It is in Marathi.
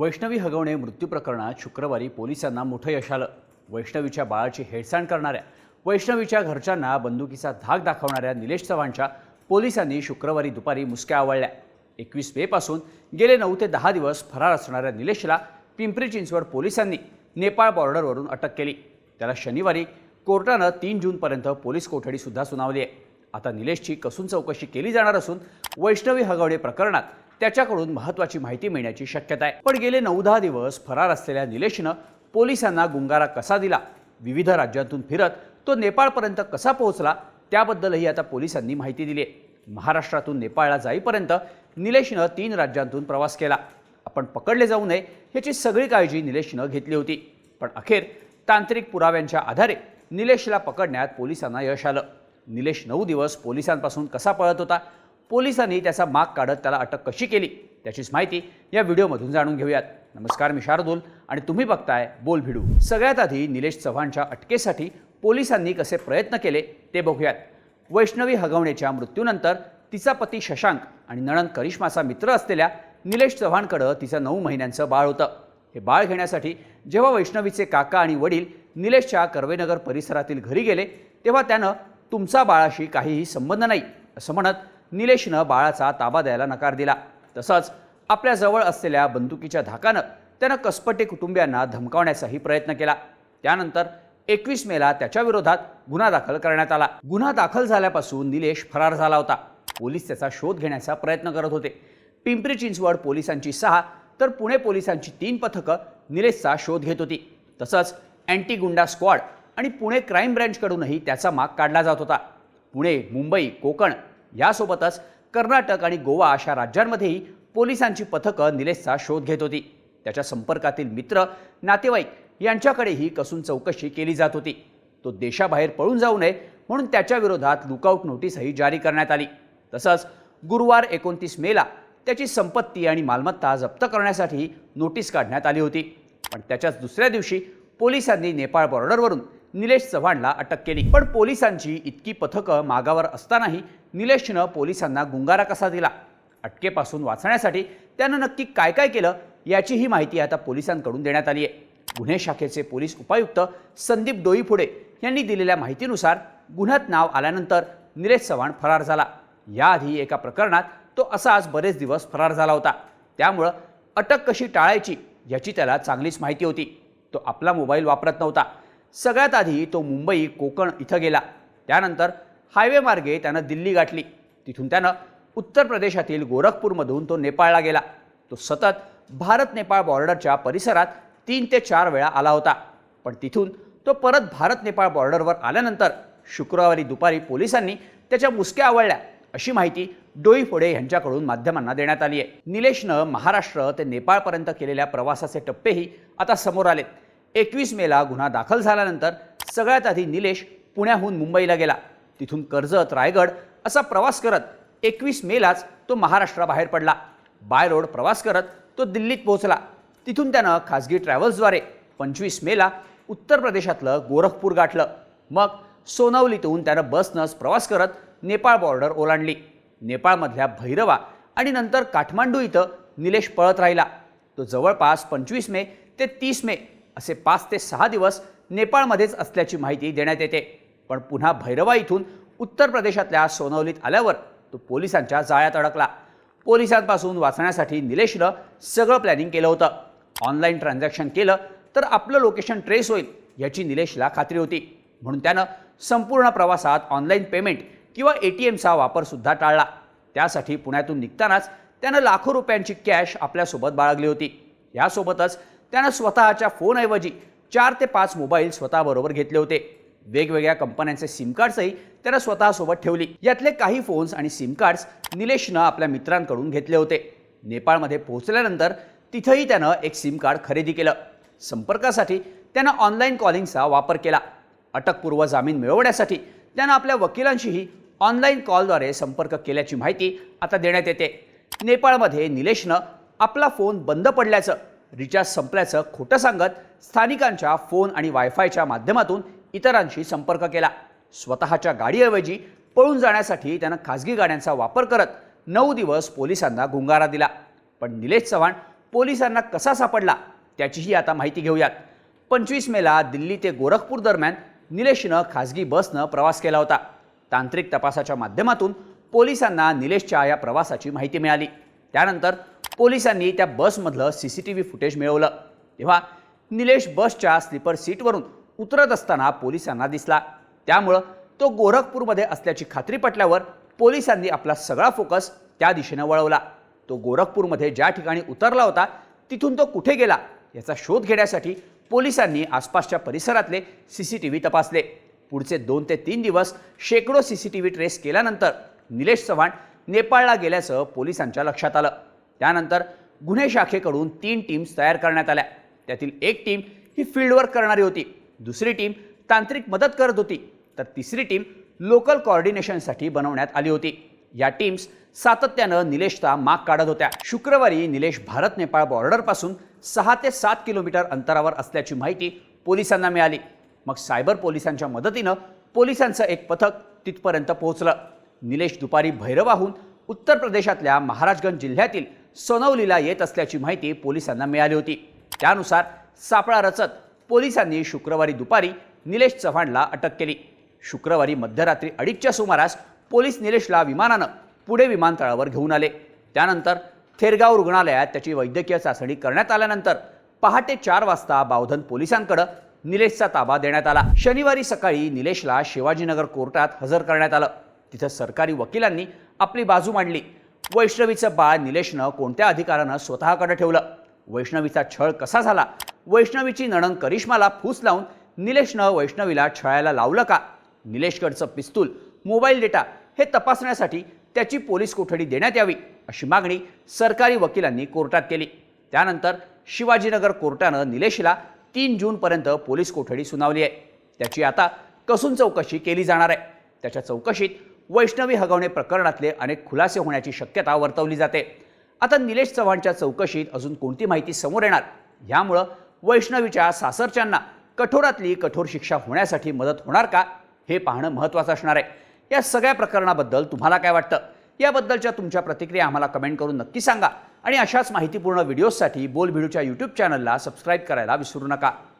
वैष्णवी हगवणे मृत्यू प्रकरणात शुक्रवारी पोलिसांना मोठं यश आलं. वैष्णवीच्या बाळाची हेळसांड करणाऱ्या वैष्णवीच्या घरच्यांना बंदुकीचा धाक दाखवणाऱ्या निलेश चव्हाणच्या पोलिसांनी शुक्रवारी दुपारी मुसक्या आवळल्या. एकवीस मेपासून गेले नऊ ते दहा दिवस फरार असणाऱ्या निलेशला पिंपरी चिंचवड पोलिसांनी नेपाळ बॉर्डरवरून अटक केली. त्याला शनिवारी कोर्टानं तीन जूनपर्यंत पोलीस कोठडीसुद्धा सुनावली आहे. आता निलेशची कसून चौकशी केली जाणार असून वैष्णवी हगवणे प्रकरणात त्याच्याकडून महत्त्वाची माहिती मिळण्याची शक्यता आहे. पण गेले नऊ दहा दिवस फरार असलेल्या निलेशनं पोलिसांना गुंगारा कसा दिला? विविध राज्यांतून फिरत तो नेपाळपर्यंत कसा पोहोचला? त्याबद्दलही आता पोलिसांनी माहिती दिली आहे. महाराष्ट्रातून नेपाळला जाईपर्यंत निलेशनं तीन राज्यांतून प्रवास केला. आपण पकडले जाऊ नये याची सगळी काळजी निलेशनं घेतली होती. पण अखेर तांत्रिक पुराव्यांच्या आधारे निलेशला पकडण्यात पोलिसांना यश आलं. निलेश नऊ दिवस पोलिसांपासून कसा पळत होता? पोलिसांनी त्याचा माग काढत त्याला अटक कशी केली त्याचीच माहिती या व्हिडिओमधून जाणून घेऊयात. नमस्कार मी शार्दूल आणि तुम्ही बघताय बोल भिडू. सगळ्यात आधी निलेश चव्हाणच्या अटकेसाठी पोलिसांनी कसे प्रयत्न केले ते बघूयात. वैष्णवी हगवणेच्या मृत्यूनंतर तिचा पती शशांक आणि नणन करिश्माचा मित्र असलेल्या निलेश चव्हाणकडं तिचं नऊ महिन्यांचं बाळ होतं. हे बाळ घेण्यासाठी जेव्हा वैष्णवीचे काका आणि वडील निलेशच्या कर्वेनगर परिसरातील घरी गेले तेव्हा त्यानं तुमचा बाळाशी काहीही संबंध नाही असं म्हणत निलेशनं बाळाचा ताबा द्यायला नकार दिला. तसंच आपल्या जवळ असलेल्या बंदुकीच्या धाकानं त्यानं कसपटे कुटुंबियांना धमकावण्याचाही प्रयत्न केला. त्यानंतर एकवीस मेला त्याच्या विरोधात गुन्हा दाखल करण्यात आला. गुन्हा दाखल झाल्यापासून निलेश फरार झाला होता. पोलीस त्याचा शोध घेण्याचा प्रयत्न करत होते. पिंपरी चिंचवड पोलिसांची सहा तर पुणे पोलिसांची तीन पथकं निलेशचा शोध घेत होती. तसंच अँटी गुंडा स्क्वॉड आणि पुणे क्राईम ब्रँचकडूनही त्याचा माग काढला जात होता. पुणे मुंबई कोकण यासोबतच कर्नाटक आणि गोवा अशा राज्यांमध्येही पोलिसांची पथकं निलेशचा शोध घेत होती. त्याच्या संपर्कातील मित्र नातेवाईक यांच्याकडेही कसून चौकशी केली जात होती. तो देशाबाहेर पळून जाऊ नये म्हणून त्याच्याविरोधात लुकआउट नोटीसही जारी करण्यात आली. तसंच गुरुवार एकोणतीस मेला त्याची संपत्ती आणि मालमत्ता जप्त करण्यासाठी नोटीस काढण्यात आली होती. पण त्याच्याच दुसऱ्या दिवशी पोलिसांनी नेपाळ बॉर्डरवरून निलेश चव्हाणला अटक केली. पण पोलिसांची इतकी पथकं मागावर असतानाही निलेशनं पोलिसांना गुंगारा कसा दिला? अटकेपासून वाचण्यासाठी त्यानं नक्की काय काय केलं याचीही माहिती आता पोलिसांकडून देण्यात आली आहे. गुन्हे शाखेचे पोलीस उपायुक्त संदीप डोईफुडे यांनी दिलेल्या माहितीनुसार गुन्ह्यात नाव आल्यानंतर निलेश चव्हाण फरार झाला. याआधी एका प्रकरणात तो असाच बरेच दिवस फरार झाला होता. त्यामुळं अटक कशी टाळायची याची त्याला चांगलीच माहिती होती. तो आपला मोबाईल वापरत नव्हता. सगळ्यात आधी तो मुंबई कोकण इथं गेला. त्यानंतर हायवे मार्गे त्यानं दिल्ली गाठली. तिथून त्यानं उत्तर प्रदेशातील गोरखपूरमधून तो नेपाळला गेला. तो सतत भारत नेपाळ बॉर्डरच्या परिसरात तीन ते चार वेळा आला होता. पण तिथून तो परत भारत नेपाळ बॉर्डरवर आल्यानंतर शुक्रवारी दुपारी पोलिसांनी त्याच्या मुसक्या आवळल्या. अशी माहिती डोई फोडे यांच्याकडून माध्यमांना देण्यात आली आहे निलेशनं महाराष्ट्र ते नेपाळपर्यंत केलेल्या प्रवासाचे टप्पेही आता समोर आलेत. एकवीस मेला गुन्हा दाखल झाल्यानंतर सगळ्यात आधी निलेश पुण्याहून मुंबईला गेला. तिथून कर्जत रायगड असा प्रवास करत एकवीस मेलाच तो महाराष्ट्राबाहेर पडला. बाय रोड प्रवास करत तो दिल्लीत पोहोचला. तिथून त्यानं खाजगी ट्रॅव्हल्सद्वारे पंचवीस मेला उत्तर प्रदेशातलं गोरखपूर गाठलं. मग सोनवलीतून त्यानं बसनंच प्रवास करत नेपाळ बॉर्डर ओलांडली. नेपाळमधल्या भैरवा आणि नंतर काठमांडू इथं निलेश पळत राहिला. तो जवळपास पंचवीस मे ते तीस मे असे पाच ते सहा दिवस नेपाळमध्येच असल्याची माहिती देण्यात येते. पण पुन्हा भैरवा इथून उत्तर प्रदेशातल्या सोनवलीत आल्यावर तो पोलिसांच्या जाळ्यात अडकला. पोलिसांपासून वाचण्यासाठी निलेशनं सगळं प्लॅनिंग केलं होतं. ऑनलाईन ट्रान्झॅक्शन केलं तर आपलं लोकेशन ट्रेस होईल याची निलेशला खात्री होती. म्हणून त्यानं संपूर्ण प्रवासात ऑनलाईन पेमेंट किंवा ए टी एमचा वापरसुद्धा टाळला. त्यासाठी पुण्यातून निघतानाच त्यानं लाखो रुपयांची कॅश आपल्यासोबत बाळगली होती. यासोबतच त्यानं स्वतःच्या फोनऐवजी चार ते पाच मोबाईल स्वतःबरोबर घेतले होते. वेगवेगळ्या कंपन्यांचे सिम कार्ड्सही त्यानं स्वतःसोबत ठेवली. यातले काही फोन्स आणि सिम कार्ड्स निलेशनं आपल्या मित्रांकडून घेतले होते. नेपाळमध्ये पोहोचल्यानंतर तिथंही त्यानं एक सिम कार्ड खरेदी केलं. संपर्कासाठी त्यानं ऑनलाईन कॉलिंगचा वापर केला. अटकपूर्व जामीन मिळवण्यासाठी त्यानं आपल्या वकिलांशीही ऑनलाईन कॉलद्वारे संपर्क केल्याची माहिती आता देण्यात येते. नेपाळमध्ये निलेशनं आपला फोन बंद पडल्याचं रिचार्ज संपल्याचं खोटं सांगत स्थानिकांच्या फोन आणि वायफायच्या माध्यमातून इतरांशी संपर्क केला. स्वतःच्या गाडीऐवजी पळून जाण्यासाठी त्यानं खाजगी गाड्यांचा वापर करत नऊ दिवस पोलिसांना गुंगारा दिला. पण निलेश चव्हाण पोलिसांना कसा सापडला त्याचीही आता माहिती घेऊयात. पंचवीस मेला दिल्ली ते गोरखपूर दरम्यान निलेशनं खासगी बसनं प्रवास केला होता. तांत्रिक तपासाच्या माध्यमातून पोलिसांना निलेशच्या या प्रवासाची माहिती मिळाली. त्यानंतर पोलिसांनी त्या बसमधलं C C T V footage मिळवलं. तेव्हा निलेश बसच्या स्लीपर सीटवरून उतरत असताना पोलिसांना दिसला. त्यामुळं तो गोरखपूरमध्ये असल्याची खात्री पटल्यावर पोलिसांनी आपला सगळा फोकस त्या दिशेनं वळवला. तो गोरखपूरमध्ये ज्या ठिकाणी उतरला होता तिथून तो कुठे गेला याचा शोध घेण्यासाठी पोलिसांनी आसपासच्या परिसरातले सी सी टी व्ही तपासले. पुढचे दोन ते तीन दिवस शेकडो C C T V trace केल्यानंतर निलेश चव्हाण नेपाळला गेल्याचं पोलिसांच्या लक्षात आलं. त्यानंतर गुन्हे शाखेकडून तीन टीम्स तयार करण्यात आल्या. त्यातील एक टीम ही फील्डवर्क करणारी होती. दुसरी टीम तांत्रिक मदत करत होती. तर तिसरी टीम लोकल कॉर्डिनेशनसाठी बनवण्यात आली होती. या टीम्स सातत्यानं निलेशचा माग काढत होत्या. शुक्रवारी निलेश भारत नेपाळ बॉर्डरपासून सहा ते सात किलोमीटर अंतरावर असल्याची माहिती पोलिसांना मिळाली. मग सायबर पोलिसांच्या मदतीनं पोलिसांचं एक पथक तिथपर्यंत पोहोचलं. निलेश दुपारी भैरवाहून उत्तर प्रदेशातल्या महाराजगंज जिल्ह्यातील सोनवलीला येत असल्याची माहिती पोलिसांना मिळाली होती. त्यानुसार सापळा रचत पोलिसांनी शुक्रवारी दुपारी निलेश चव्हाणला अटक केली. शुक्रवारी मध्यरात्री अडीचच्या सुमारास पोलीस निलेशला विमानानं पुढे विमानतळावर घेऊन आले. त्यानंतर थेरगाव रुग्णालयात त्याची वैद्यकीय चाचणी करण्यात आल्यानंतर पहाटे चार वाजता बावधन पोलिसांकडं निलेशचा ताबा देण्यात आला. शनिवारी सकाळी निलेशला शिवाजीनगर कोर्टात हजर करण्यात आलं. तिथं सरकारी वकिलांनी आपली बाजू मांडली. वैष्णवीचं बाळ निलेशनं कोणत्या अधिकारानं स्वतःकडे ठेवलं? वैष्णवीचा छळ कसा झाला? वैष्णवीची नणन करिश्माला फूस लावून निलेशनं वैष्णवीला छळायला लावलं का? निलेशकडचं पिस्तूल मोबाईल डेटा हे तपासण्यासाठी त्याची पोलीस कोठडी देण्यात यावी अशी मागणी सरकारी वकिलांनी कोर्टात केली. त्यानंतर शिवाजीनगर कोर्टानं निलेशला तीन जूनपर्यंत पोलीस कोठडी सुनावली आहे. त्याची आता कसून चौकशी केली जाणार आहे. त्याच्या चौकशीत वैष्णवी हगवणे प्रकरणातले अनेक खुलासे होण्याची शक्यता वर्तवली जाते. आता निलेश चव्हाणच्या चौकशीत अजून कोणती माहिती समोर येणार? यामुळं वैष्णवीच्या सासरच्यांना कठोरातली कठोर शिक्षा होण्यासाठी मदत होणार का? हे पाहणं महत्त्वाचं असणार आहे. या सगळ्या प्रकरणाबद्दल तुम्हाला काय वाटतं? याबद्दलच्या तुमच्या प्रतिक्रिया आम्हाला कमेंट करून नक्की सांगा. आणि अशाच माहितीपूर्ण व्हिडिओजसाठी बोलभिडूच्या यूट्यूब चॅनलला सबस्क्राईब करायला विसरू नका.